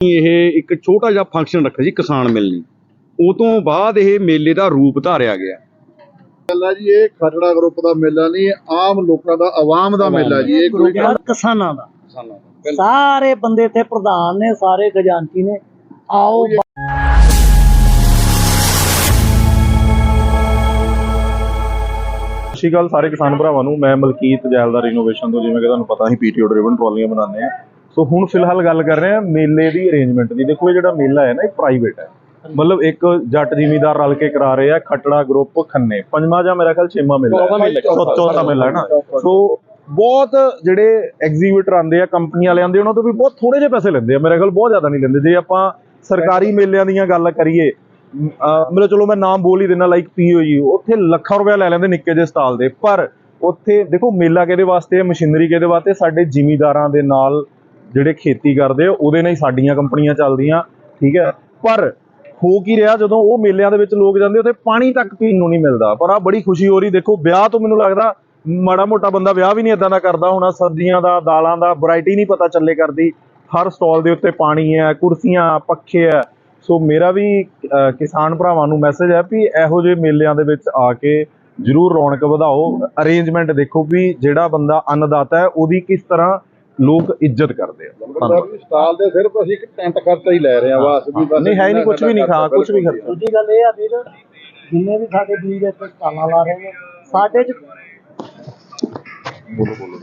ਇਹ ਇੱਕ ਛੋਟਾ ਜਿਹਾ ਫੰਕਸ਼ਨ ਰੱਖਿਆ ਜੀ ਕਿਸਾਨ ਮਿਲਣੀ ਉਹ ਤੋਂ ਬਾਅਦ ਇਹ ਮੇਲੇ ਦਾ ਰੂਪ ਧਾਰਿਆ ਗਿਆ। ਮੇਲਾ ਜੀ ਇਹ ਖਟੜਾ ਗਰੁੱਪ ਦਾ ਮੇਲਾ ਨਹੀਂ ਆਮ ਲੋਕਾਂ ਦਾ ਆਵਾਮ ਦਾ ਮੇਲਾ ਜੀ ਇਹ ਕੋਈ ਕਿਸਾਨਾਂ ਦਾ। ਸਾਰੇ ਬੰਦੇ ਇੱਥੇ ਪ੍ਰਧਾਨ ਨੇ ਸਾਰੇ ਖਜ਼ਾਨਚੀ ਨੇ। ਆਓ ਸਤਿ ਸ਼੍ਰੀ ਅਕਾਲ ਸਾਰੇ ਕਿਸਾਨ ਭਰਾਵਾਂ ਨੂੰ। ਮੈਂ ਮਲਕੀਤ ਜੈਲਦਾਰ ਇਨੋਵੇਸ਼ਨ ਤੋਂ ਜਿਵੇਂ ਕਿ ਤੁਹਾਨੂੰ ਪਤਾ ਹੀ ਪੀਟੀਓ ਡਰਿਵਨ ਟਰਾਲੀਆਂ ਬਣਾਉਂਦੇ ਆ ਸੋ ਹੁਣ ਫਿਲਹਾਲ ਗੱਲ ਕਰ ਰਹੇ ਆ ਮੇਲੇ ਦੀ ਅਰੇਂਜਮੈਂਟ ਦੀ। ਦੇਖੋ ਇਹ ਜਿਹੜਾ ਮੇਲਾ ਹੈ ਨਾ ਇਹ ਪ੍ਰਾਈਵੇਟ ਹੈ। ਮਤਲਬ ਇੱਕ ਜੱਟ ਜ਼ਿਮੀਦਾਰ ਰਲ ਕੇ ਕਰਾ ਰਹੇ ਆ ਖੱਟੜਾ ਗਰੁੱਪ ਖੰਨੇ। ਪੰਜਵਾਂ ਜਾਂ ਮੇਰਾ ਖਿਆਲ ਛੇਵਾਂ ਮੇਲਾ ਹੈ। ਚੌਥਾ ਮੇਲਾ ਹੈ। ਨਾ। ਸੋ ਬਹੁਤ ਜਿਹੜੇ ਐਗਜ਼ੀਬਿਟਰ ਆਉਂਦੇ ਆ ਕੰਪਨੀ ਵਾਲੇ ਆਉਂਦੇ ਉਹਨਾਂ ਤੋਂ ਵੀ ਬਹੁਤ ਥੋੜੇ ਜਿਹੇ ਪੈਸੇ ਲੈਂਦੇ ਆ। ਮੇਰੇ ਖਿਆਲ ਬਹੁਤ ਜ਼ਿਆਦਾ ਨਹੀਂ ਲੈਂਦੇ। ਜੇ ਆਪਾਂ ਸਰਕਾਰੀ ਮੇਲਿਆਂ ਦੀਆਂ ਗੱਲ ਕਰੀਏ ਮਤਲਬ ਚਲੋ ਮੈਂ ਨਾਮ ਬੋਲ ਹੀ ਦਿੰਦਾ ਲਾਈਕ ਪੀਓਯੂ ਉੱਥੇ ਲੱਖਾਂ ਰੁਪਏ ਲੈ ਲੈਂਦੇ ਨਿੱਕੇ ਜਿਹੇ ਸਟਾਲ ਦੇ। ਪਰ ਉੱਥੇ ਦੇਖੋ ਮੇਲਾ ਕਿਹਦੇ ਵਾਸਤੇ ਹੈ? ਮਸ਼ੀਨਰੀ ਕਿਹਦੇ ਵਾਸਤੇ? ਸਾਡੇ ਜ਼ਿਮੀਦਾਰਾਂ ਦੇ ਨਾਲ ਜਿਹੜੇ ਖੇਤੀ ਕਰਦੇ ਆ, ਉਹਦੇ ਨਾਲ ਹੀ ਸਾਡੀਆਂ ਕੰਪਨੀਆਂ ਚੱਲਦੀਆਂ, ਠੀਕ ਹੈ? ਪਰ ਹੋ ਕੀ ਰਿਹਾ, ਜਦੋਂ ਉਹ ਮੇਲਿਆਂ ਦੇ ਵਿੱਚ ਲੋਕ ਜਾਂਦੇ, ਉੱਥੇ ਪਾਣੀ ਤੱਕ ਪੀਣ ਨੂੰ ਨਹੀਂ ਮਿਲਦਾ। ਪਰ ਆ ਬੜੀ ਖੁਸ਼ੀ ਹੋ ਰਹੀ, ਦੇਖੋ, ਵਿਆਹ ਤੋਂ ਮੈਨੂੰ ਲੱਗਦਾ, ਮਾੜਾ ਮੋਟਾ ਬੰਦਾ ਵਿਆਹ ਵੀ ਨਹੀਂ ਇਦਾਂ ਦਾ ਕਰਦਾ ਹੋਣਾ, ਸਬਜ਼ੀਆਂ ਦਾ, ਦਾਲਾਂ ਦਾ ਵੈਰਾਈਟੀ ਨਹੀਂ ਪਤਾ ਚੱਲੇ ਕਰਦੀ। ਹਰ ਸਟਾਲ ਦੇ ਉੱਤੇ ਪਾਣੀ ਹੈ, ਕੁਰਸੀਆਂ, ਪੱਖੇ ਹੈ। ਸੋ ਮੇਰਾ ਵੀ ਕਿਸਾਨ ਭਰਾਵਾਂ ਨੂੰ ਮੈਸੇਜ ਹੈ ਵੀ ਇਹੋ ਜਿਹੇ ਮੇਲਿਆਂ ਦੇ ਵਿੱਚ ਆ ਕੇ ਜਰੂਰ ਰੌਣਕ ਵਧਾਓ। ਅਰੇਂਜਮੈਂਟ ਦੇਖੋ ਵੀ ਜਿਹੜਾ ਬੰਦਾ ਅੰਨਦਾਤਾ ਹੈ, ਉਹਦੀ ਕਿਸ ਤਰ੍ਹਾਂ ਲੋਕ ਇੱਜ਼ਤ ਕਰਦੇ ਆ। ਸਟਾਲ ਦੇ ਸਿਰਫ ਅਸੀਂ ਇੱਕ ਟੈਂਟ ਖਰਚਾ ਹੀ ਲੈ ਰਹੇ ਹਾਂ ਬਸ ਵੀ ਬਸ ਨਹੀਂ ਹੈ ਨਹੀਂ ਕੁਝ ਵੀ ਨਹੀਂ ਖਾ ਕੁਝ ਵੀ ਖਰਚਾ ਦੂਜੀ ਗੱਲ ਇਹ ਆ ਵੀਰ ਜਿੰਨੇ ਵੀ ਸਾਡੇ ਵੀਰ ਇੱਥੇ ਸਟਾਲਾਂ ਲਾ ਰਹੇ ਨੇ ਸਾਡੇ 'ਚ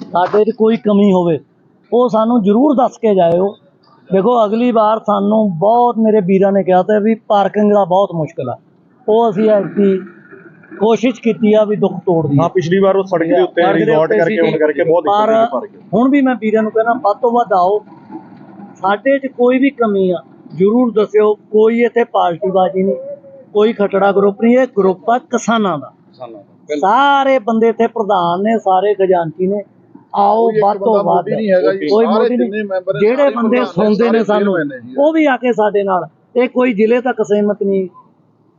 ਸਾਡੇ 'ਚ ਕੋਈ ਕਮੀ ਹੋਵੇ ਉਹ ਸਾਨੂੰ ਜ਼ਰੂਰ ਦੱਸ ਕੇ ਜਾਇਓ। ਦੇਖੋ ਅਗਲੀ ਵਾਰ ਸਾਨੂੰ ਬਹੁਤ ਮੇਰੇ ਵੀਰਾਂ ਨੇ ਕਿਹਾ ਤਾਂ ਵੀ ਪਾਰਕਿੰਗ ਦਾ ਬਹੁਤ ਮੁਸ਼ਕਲ ਆ। ਉਹ ਅਸੀਂ ਐਤਕੀ ਕੋਸ਼ਿਸ਼ ਕੀਤੀ ਆ ਵੀ ਦੁੱਖ ਤੋੜ ਦੀ ਹਾਂ ਪਿਛਲੀ ਵਾਰ ਉਹ ਸੜਕ ਦੇ ਉੱਤੇ ਉੱਤੇ ਕਰਕੇ। ਹੁਣ ਕਰਕੇ ਬਹੁਤ ਪਰ ਦਿੱਕਤ ਹੋਈ ਪਾਰਕਿੰਗ ਹੁਣ ਵੀ ਮੈਂ ਵੀਰਾਂ ਨੂੰ ਕਹਿੰਦਾ ਵੱਧ ਤੋਂ ਵੱਧ ਆਓ। ਸਾਡੇ 'ਚ ਕੋਈ ਵੀ ਕਮੀ ਆ ਜ਼ਰੂਰ ਦੱਸਿਓ। ਕੋਈ ਇੱਥੇ ਪਾਰਟੀਬਾਜ਼ੀ ਨਹੀਂ। ਕੋਈ ਖਟੜਾ ਗਰੁੱਪ ਨਹੀਂ ਇਹ ਗਰੁੱਪ ਆ ਕਿਸਾਨਾਂ ਦਾ। ਸਾਰੇ ਬੰਦੇ ਇੱਥੇ ਪ੍ਰਧਾਨ ਨੇ ਸਾਰੇ ਖਜ਼ਾਨਚੀ ਨੇ। ਆਓ ਵੱਧ ਤੋਂ ਵੱਧ। ਕੋਈ ਜਿੰਨੇ ਨਹੀਂ ਜਿਹੜੇ ਬੰਦੇ ਸੁਣਦੇ ਨੇ ਸਾਨੂੰ। ਉਹ ਵੀ ਆ ਕੇ ਸਾਡੇ ਨਾਲ। ਇਹ ਕੋਈ ਜ਼ਿਲ੍ਹੇ ਤੱਕ ਸੀਮਤ ਨਹੀਂ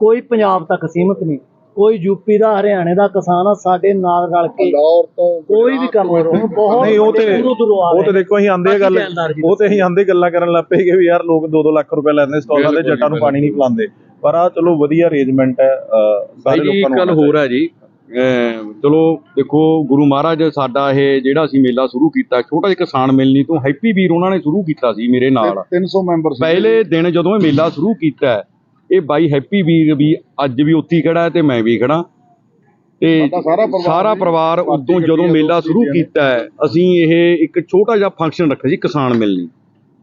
ਕੋਈ ਪੰਜਾਬ ਤੱਕ ਸੀਮਤ ਨਹੀਂ। ਕੋਈ ਯੂਪੀ ਦਾ ਹਰਿਆਣੇ ਦਾ ਕਿਸਾਨ ਆ ਸਾਡੇ ਨਾਲ ਰਲ ਕੇ ਲਾਹੌਰ ਤੋਂ ਕੋਈ ਵੀ ਕੰਮ ਕਰੋ। ਬਹੁਤ ਨਹੀਂ ਉਹ ਤੇ ਉਹ ਤੇ ਦੇਖੋ ਅਸੀਂ ਆਂਦੇ ਗੱਲ ਉਹ ਤੇ ਅਸੀਂ ਆਂਦੇ ਗੱਲਾਂ ਕਰਨ ਲੱਗ ਪਏ ਕਿ ਵੀ ਯਾਰ ਲੋਕ 2-2 ਲੱਖ ਰੁਪਏ ਲੈਂਦੇ ਸਟਾਲਾਂ ਦੇ ਜੱਟਾਂ ਨੂੰ ਪਾਣੀ ਨਹੀਂ ਪਿਲਾਉਂਦੇ। ਪਰ ਆ ਚਲੋ ਵਧੀਆ ਅਰੇਂਜਮੈਂਟ ਹੈ ਸਾਰੇ ਲੋਕਾਂ ਇੱਕ ਨੂੰ ਗੱਲ ਹੋਰ ਹੈ ਜੀ। ਚਲੋ ਦੇਖੋ ਗੁਰੂ ਮਹਾਰਾਜ ਸਾਡਾ ਇਹ ਜਿਹੜਾ ਅਸੀਂ ਮੇਲਾ ਸ਼ੁਰੂ ਕੀਤਾ ਛੋਟਾ ਜਿਹਾ ਕਿਸਾਨ ਮਿਲਣੀ ਤੋਂ ਹੈਪੀ ਵੀਰ ਉਹਨਾਂ ਨੇ ਸ਼ੁਰੂ ਕੀਤਾ ਸੀ ਮੇਰੇ ਨਾਲ। 300 ਮੈਂਬਰ ਸੀ। ਪਹਿਲੇ ਦਿਨ ਜਦੋਂ ਇਹ ਮੇਲਾ ਸ਼ੁਰੂ ਕੀਤਾ ਇਹ ਬਾਈ ਹੈਪੀ ਵੀਰ ਵੀ ਅੱਜ ਵੀ ਉੱਥੇ ਹੀ ਖੜਾ ਹੈ ਤੇ ਮੈਂ ਵੀ ਖੜਾ। ਤੇ ਸਾਰਾ ਪਰਿਵਾਰ ਜੀ, ਉਦੋਂ ਜਦੋਂ ਮੇਲਾ ਸ਼ੁਰੂ। ਕੀਤਾ ਅਸੀਂ ਇਹ ਇੱਕ ਛੋਟਾ ਜਿਹਾ ਫੰਕਸ਼ਨ ਰੱਖਿਆ ਸੀ ਕਿਸਾਨ ਮਿਲਣੀ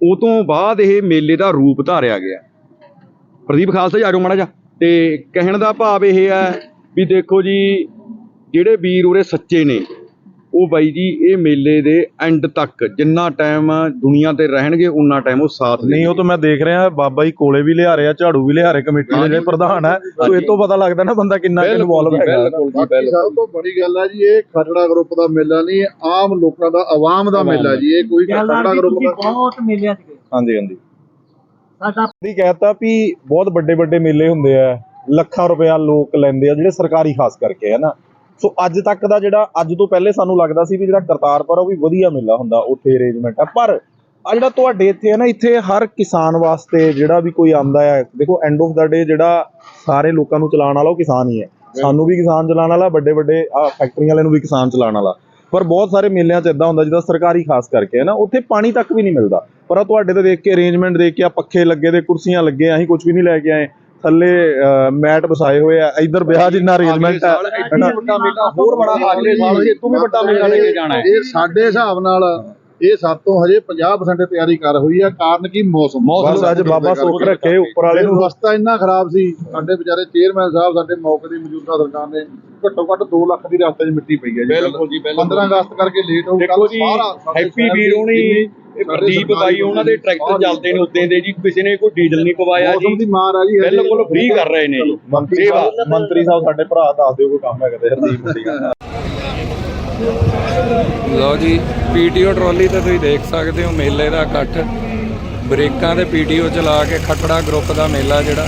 ਉਹ ਤੋਂ ਬਾਅਦ ਇਹ ਮੇਲੇ ਦਾ ਰੂਪ ਧਾਰਿਆ ਗਿਆ। ਪ੍ਰਦੀਪ ਖਾਲਸਾ ਜੀ ਆਜੋ ਮਾੜਾ ਜਿਹਾ। ਤੇ ਕਹਿਣ ਦਾ ਭਾਵ ਇਹ ਹੈ ਵੀ ਦੇਖੋ ਜੀ ਜਿਹੜੇ ਵੀਰ ਉਰੇ ਸੱਚੇ ਨੇ ਉਹ ਬਾਈ ਜੀ ਇਹ ਮੇਲੇ ਦੇ ਐਂਡ ਤੱਕ ਜਿੰਨਾ ਟਾਈਮ ਦੁਨੀਆ ਤੇ ਰਹਿਣਗੇ ਉਨਾ ਟਾਈਮ ਉਹ ਸਾਥ ਨਹੀਂ ਉਹ ਤਾਂ ਮੈਂ ਦੇਖ ਰਿਹਾ ਬਾਬਾ ਜੀ ਕੋਲੇ ਵੀ ਲਿਆ ਰਹੇ ਆ ਝਾੜੂ ਵੀ ਲਿਆ ਰਹੇ ਕਮੇਟੀ ਦੇ ਜਿਹੜੇ ਪ੍ਰਧਾਨ ਹੈ। ਸੋ ਇਹ ਤੋਂ ਪਤਾ ਲੱਗਦਾ ਨਾ ਬੰਦਾ ਕਿੰਨਾ ਇਨਵੋਲਵ ਹੈਗਾ। ਬਾਕੀ ਬਿਲਕੁਲ ਸਭ ਤੋਂ ਬੜੀ ਗੱਲ ਹੈ ਜੀ ਇਹ ਖਟੜਾ ਗਰੁੱਪ ਦਾ ਮੇਲਾ ਨਹੀਂ ਆਮ ਲੋਕਾਂ ਦਾ ਆਵਾਮ ਦਾ ਮੇਲਾ ਜੀ ਇਹ ਕੋਈ ਜੀ ਗਰੁੱਪ ਦਾ ਬਹੁਤ ਮੇਲਿਆਂ 'ਚ ਗਏ। ਹਾਂਜੀ ਹਾਂਜੀ। ਸਾਡਾ ਦੀ ਕਹਿਤਾ ਵੀ ਬਹੁਤ ਵੱਡੇ ਵੱਡੇ ਮੇਲੇ ਹੁੰਦੇ ਆ ਲੱਖਾਂ ਰੁਪਇਆ ਲੋਕ ਲੈਂਦੇ ਆ ਜਿਹੜੇ ਸਰਕਾਰੀ ਖਾਸ ਕਰਕੇ ਹੈ ਨਾ। ਸੋ ਅੱਜ ਤੱਕ ਦਾ ਜਿਹੜਾ ਅੱਜ ਤੋਂ ਪਹਿਲੇ ਸਾਨੂੰ ਲੱਗਦਾ ਸੀ ਵੀ ਜਿਹੜਾ ਕਰਤਾਰਪੁਰ ਉਹ ਵੀ ਵਧੀਆ ਮੇਲਾ ਹੁੰਦਾ ਉੱਥੇ ਅਰੇਂਜਮੈਂਟ ਆ। ਪਰ ਆ ਜਿਹੜਾ ਤੁਹਾਡੇ ਇੱਥੇ ਹੈ ਨਾ ਇੱਥੇ ਹਰ ਕਿਸਾਨ ਵਾਸਤੇ ਜਿਹੜਾ ਵੀ ਕੋਈ ਆਂਦਾ ਹੈ ਦੇਖੋ ਐਂਡ ਆਫ ਦਾ ਡੇ ਜਿਹੜਾ ਸਾਰੇ ਲੋਕਾਂ ਨੂੰ ਚਲਾਉਣ ਵਾਲਾ ਉਹ ਕਿਸਾਨ ਹੀ ਹੈ। ਸਾਨੂੰ ਵੀ ਕਿਸਾਨ ਚਲਾਉਣ ਵਾਲਾ ਵੱਡੇ ਵੱਡੇ ਆ ਫੈਕਟਰੀਆਂ ਵਾਲਿਆਂ ਨੂੰ ਵੀ ਕਿਸਾਨ ਚਲਾਉਣ ਵਾਲਾ। ਪਰ ਬਹੁਤ ਸਾਰੇ ਮੇਲਿਆਂ 'ਚ ਇਦਾਂ ਹੁੰਦਾ ਜਿੱਦਾਂ ਸਰਕਾਰੀ ਖਾਸ ਕਰਕੇ ਹੈ ਨਾ ਉੱਥੇ ਪਾਣੀ ਤੱਕ ਵੀ ਨਹੀਂ ਮਿਲਦਾ। ਪਰ ਆ ਤੁਹਾਡੇ ਤੇ ਦੇਖ ਕੇ ਅਰੇਂਜਮੈਂਟ ਦੇਖ ਕੇ ਆ ਪੱਖੇ ਲੱਗੇ ਦੇ ਕੁਰਸੀਆਂ ਲੱਗੇ ਆ, ਅਸੀਂ ਕੁਝ ਵੀ ਨਹੀਂ ਲੈ ਕੇ ਆਏ। ਥੱਲੇ ਮੈਟ ਵਿਛਾਏ ਹੋਏ ਆ। ਇੱਧਰ ਵਿਆਹ ਜਿੰਨਾ ਅਰੇਂਜਮੈਂਟ ਹੈ ਹੈ ਨਾ ਵੱਡਾ ਮੇਲਾ ਹੋਰ ਬੜਾ ਅਗਲੇ ਸਾਲ ਇਹ ਤੋਂ ਵੀ ਵੱਡਾ ਮੇਲਾ ਲੈ ਕੇ ਜਾਣਾ ਹੈ। ਇਹ ਸਾਡੇ ਹਿਸਾਬ ਨਾਲ ਇਹ ਸਭ ਤੋਂ ਹਜੇ 50% ਤਿਆਰੀ ਕਰ ਹੋਈ ਆ ਕਾਰਨ ਕੀ? ਮੌਸਮ। ਬਸ ਅੱਜ ਬਾਬਾ ਸੁੱਖ ਰੱਖੇ ਉੱਪਰ ਵਾਲੇ ਨੂੰ। ਰਸਤਾ ਇੰਨਾ ਖਰਾਬ ਸੀ ਸਾਡੇ ਵਿਚਾਰੇ ਚੇਅਰਮੈਨ ਸਾਹਿਬ ਸਾਡੇ ਮੌਕੇ ਦੀ ਮੌਜੂਦਾ ਸਰਕਾਰ ਨੇ ਘੱਟੋ ਘੱਟ 2 ਲੱਖ ਦੀ ਰਸਤੇ 'ਚ ਮਿੱਟੀ ਪਈ ਹੈ ਜੀ। ਬਿਲਕੁਲ ਜੀ, ਬਿਲਕੁਲ। 15 ਅਗਸਤ ਕਰਕੇ ਲੇਟ ਹੋ ਦੇਖੋ ਜੀ ਹੈਪੀ ਵੀਰ ਹੋਣੀ। ਇਹ ਪ੍ਰਦੀਪ ਬਾਈ ਉਹਨਾਂ ਦੇ ਟਰੈਕਟਰ ਚੱਲਦੇ ਨੇ ਉੱਤੇ ਦੇ ਜੀ ਕਿਸੇ ਨੇ ਕੋਈ ਡੀਜ਼ਲ ਨਹੀਂ ਪਵਾਇਆ ਮੌਸਮ ਦੀ ਜੀ ਮਾਰ ਆ ਜੀ। ਬਿਲਕੁਲ ਫ੍ਰੀ ਕਰ ਰਹੇ ਨੇ ਜੀ। ਮੰਤਰੀ ਸੇਵਾ। ਸਾਹਿਬ ਮੰਤਰੀ ਸਾਹਿਬ ਸਾਡੇ ਭਰਾ ਦੱਸ ਦਿਓ ਕੋਈ ਕੰਮ ਹੈਗਾ ਤੇ ਹਰਦੀਪ ਸਿੰਘ ਲਓ ਜੀ ਪੀਟੀਓ ਟਰਾਲੀ ਤੇ ਤੁਸੀਂ ਦੇਖ ਸਕਦੇ ਹੋ ਮੇਲੇ ਦਾ ਇਕੱਠ। ਬ੍ਰੇਕਾਂ ਤੇ ਪੀਟੀਓ ਚਲਾ ਕੇ ਖਟੜਾ ਗਰੁੱਪ ਦਾ ਮੇਲਾ ਜਿਹੜਾ।